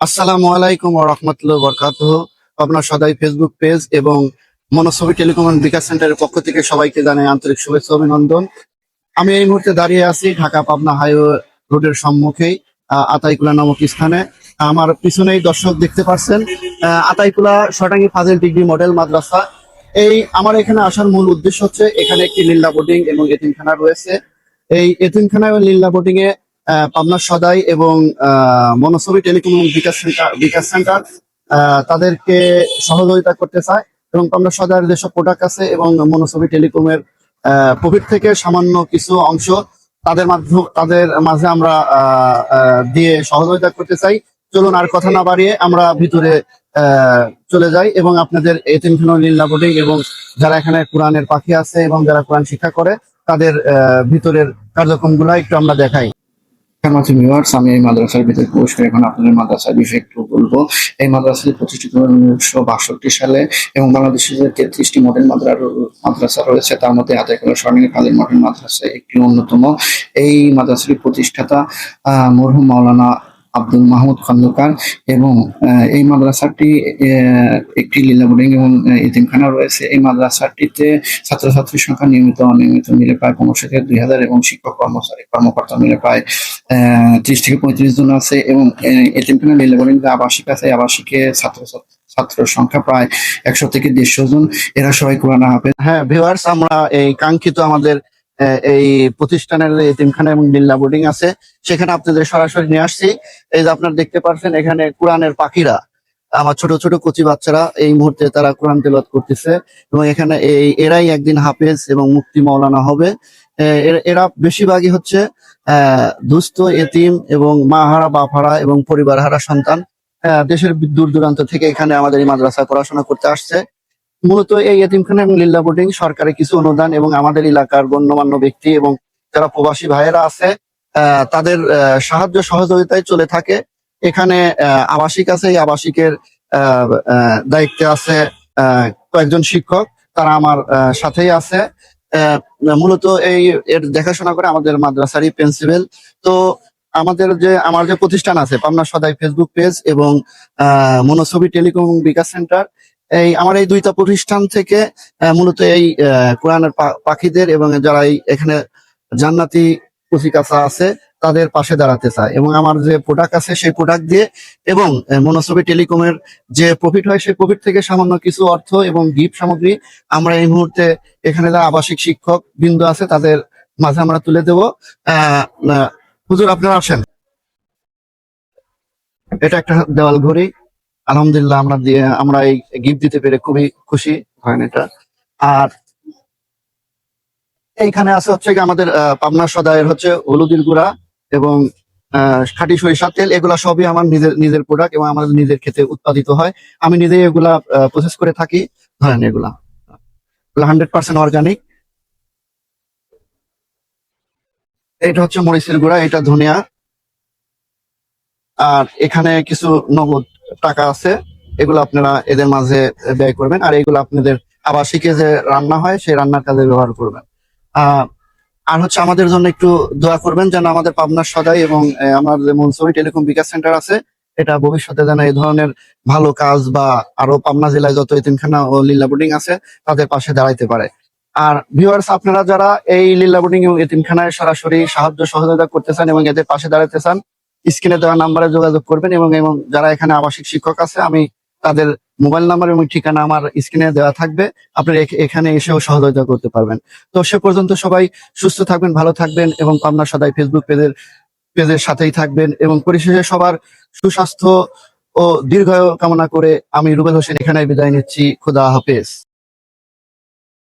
আসসালামু আলাইকুম রহমতুল্লাহ বরকাত আপনার সদাই ফেসবুক পেজ এবং মনোছবি টেলিকম বিকাশ সেন্টারের পক্ষ থেকে সবাইকে জানাই আন্তরিক শুভেচ্ছা অভিনন্দন। আমি এই মুহূর্তে দাঁড়িয়ে আছি ঢাকা পাবনা হাইওয়ে রোডের সম্মুখেই আতাইকুলা নামক স্থানে। আমার পিছনেই দর্শক দেখতে পাচ্ছেন আতাইকুলা শটাঙ্গি ফাজিল ডিগ্রি মডেল মাদ্রাসা। এই আমার এখানে আসার মূল উদ্দেশ্য হচ্ছে এখানে একটি লীলা বোর্ডিং এবং এতিমখানা রয়েছে। এই এতিমখানা এবং লীলা বোর্ডিং এ পাবনা সদাই এবং আহ, Monochobi telecom bKash centre bKash centre তাদেরকে সহযোগিতা করতে চায় এবং পাবনা সদাইয়ের যেসব প্রোডাক্ট আছে এবং মনোছবি টেলিকমের প্রফিট থেকে সামান্য কিছু অংশ তাদের মাধ্যমে তাদের মাঝে আমরা দিয়ে সহযোগিতা করতে চাই। চলুন আর কথা না বাড়িয়ে আমরা ভিতরে চলে যাই এবং আপনাদের এতিমখানা লীলা বোর্ডিং এবং যারা এখানে কোরআনের পাখি আছে এবং যারা কোরআন শিক্ষা করে তাদের ভিতরের কার্যক্রমগুলো একটু আমরা দেখাই। আমি এই মাদ্রাসার এখন আপনাদের মাদ্রাসার বিষয়ে একটু বলব। এই উনিশশো বাষট্টি সালে এবং মাদ্রাসা রয়েছে, তার মধ্যে মাদ্রাসা একটি অন্যতম। এই মাদ্রাসাটির প্রতিষ্ঠাতা মরহুম মাওলানা আব্দুল মাহমুদ খন্দকার এবং এই মাদ্রাসাটি একটি লীলা বোর্ডিং এবং আহ, এতিমখানা রয়েছে। এই মাদ্রাসাটিতে ছাত্রছাত্রীর সংখ্যা নিয়মিত অনিয়মিত মিলে প্রায় পনেরোশো থেকে দুই হাজার এবং শিক্ষক কর্মচারী কর্মকর্তা মিলে প্রায় ত্রিশ থেকে পঁয়ত্রিশ জন আছে এবং এতিমখানা লীলা বোর্ডিং যে আবাসিক আছে আবাসিকে ছাত্র ছাত্র সংখ্যা প্রায় একশো থেকে দেড়শো জন। এরা সবাই কোরআন হাফেজ হ্যাঁ ভিউয়ার্স আমরা এই কাঙ্ক্ষিত আমাদের এই প্রতিষ্ঠানের এতিমখানা এবং বিল্লা বোর্ডিং আছে। সেখানে আপনাদের সরাসরি নিয়ে আসছি। এই যে আপনারা দেখতে পাচ্ছেন এখানে কোরআনের পাখিরা, আমার ছোট ছোট কচি বাচ্চারা, এই মুহূর্তে তারা কোরআন তেলাওয়াত করতেছে। এবং এখানে এই, এরাই একদিন হাফেজ এবং মুক্তি মাওলানা হবে। এর- বেশিরভাগই হচ্ছে দুস্থ, এতিম এবং মা হারা বাপ হারা এবং পরিবার হারা সন্তান দেশের দূর দূরান্ত থেকে এখানে আমাদের এই মাদ্রাসা পড়াশোনা করতে আসছে। মূলত এই এতিমখানা এবং লিল্লা বোর্ডিং সরকারের কিছু অনুদান এবং আমাদের এলাকার গণ্যমান্য ব্যক্তি এবং যারা প্রবাসী ভাইয়েরা আছে তাদের সাহায্য সহযোগিতায় চলে থাকে। এখানে আবাসিক আছে, এই আবাসিকের দায়িত্বে আছে কয়েকজন শিক্ষক। তারা আমার সাথেই আছে। মূলত এই, এর দেখাশোনা করে আমাদের মাদ্রাসারই প্রিন্সিপাল। তো আমাদের যে, আমার যে প্রতিষ্ঠান আছে, পাবনা সদাই ফেসবুক পেজ এবং মনোছবি টেলিকম বিকাশ সেন্টার এই আমার এই দুইটা প্রতিষ্ঠান থেকে মূলত এই কোরআনের পাখিদের এবং যারা এখানে জান্নাতি কুচিকাচা আছে তাদের পাশে দাঁড়াতে চায়। এবং আমার যে প্রোডাক্ট আছে সেই প্রোডাক্ট দিয়ে এবং আহ, মনোছবি টেলিকমের যে প্রফিট হয় সেই প্রফিট থেকে সামান্য কিছু অর্থ এবং গিফট সামগ্রী আমরা এই মুহূর্তে এখানে যারা আবাসিক শিক্ষক বিন্দু আছে তাদের মাঝে আমরা তুলে দেব। হুজুর আপনারা আসেন। এটা একটা দেওয়াল ঘড়ি। আলহামদুলিল্লাহ আমরা দিয়ে, আমরা এই গিফট দিতে পেরে খুবই খুশি হয় এটা। আর এইখানে আছে হচ্ছে আমাদের পাবনা সদায়ের হচ্ছে হলুদের গুঁড়া এবং খাঁটি সরিষার তেল। এগুলা সবই আমার নিজের নিজের প্রোডাক্ট এবং আমাদের নিজের খেতে উৎপাদিত হয়। আমি নিজেই এগুলা প্রসেস করে থাকি, ধরেন এগুলা। হান্ড্রেড পার্সেন্ট অর্গানিক এটা হচ্ছে মরিচের গুঁড়া, এটা ধনিয়া। আর এখানে কিছু নগদ। টাকা আছে, এগুলো আপনারা এদের মাঝে ব্যয় করবেন, আর এগুলো আপনাদের আবাসিকে যে রান্না হয়, সেই রান্নার কাজে ব্যবহার করবেন। আর হচ্ছে আমাদের জন্য একটু দোয়া করবেন যেন আমাদের পাবনার সদাই এবং আমার যে মনসুরি টেলিকম বিকাশ সেন্টার আছে, এটা ভবিষ্যতে যেন এই ধরনের ভালো কাজ বা আরও পাবনা জেলায় যত এতিমখানা ও লীলা বোর্ডিং আছে, তাদের পাশে দাঁড়াইতে পারে। আর ভিউয়ার্স আপনারা যারা এই লীলা বোর্ডিং এবং এতিমখানায় সরাসরি সাহায্য সহযোগিতা করতে চান এবং এদের পাশে দাঁড়াতে চান স্ক্রিনে দেওয়া নাম্বারে যোগাযোগ করবেন এবং এবং যারা এখানে আবাসিক শিক্ষক আছে, আমি তাদের মোবাইল নাম্বার এবং ঠিকানা আমার স্ক্রিনে দেওয়া থাকবে। আপনারা এখ- এখানে এসেও সহযোগিতা করতে পারবেন। তো সে পর্যন্ত সবাই সুস্থ থাকবেন, ভালো থাকবেন এবং পাবনা সদাই ফেসবুক পেজের পেজের সাথেই থাকবেন এবং পরিশেষে সবার সুস্বাস্থ্য ও দীর্ঘায়ু কামনা করে আমি রুবেল হোসেন এখানে বিদায় নিচ্ছি। খুদা হাফেজ।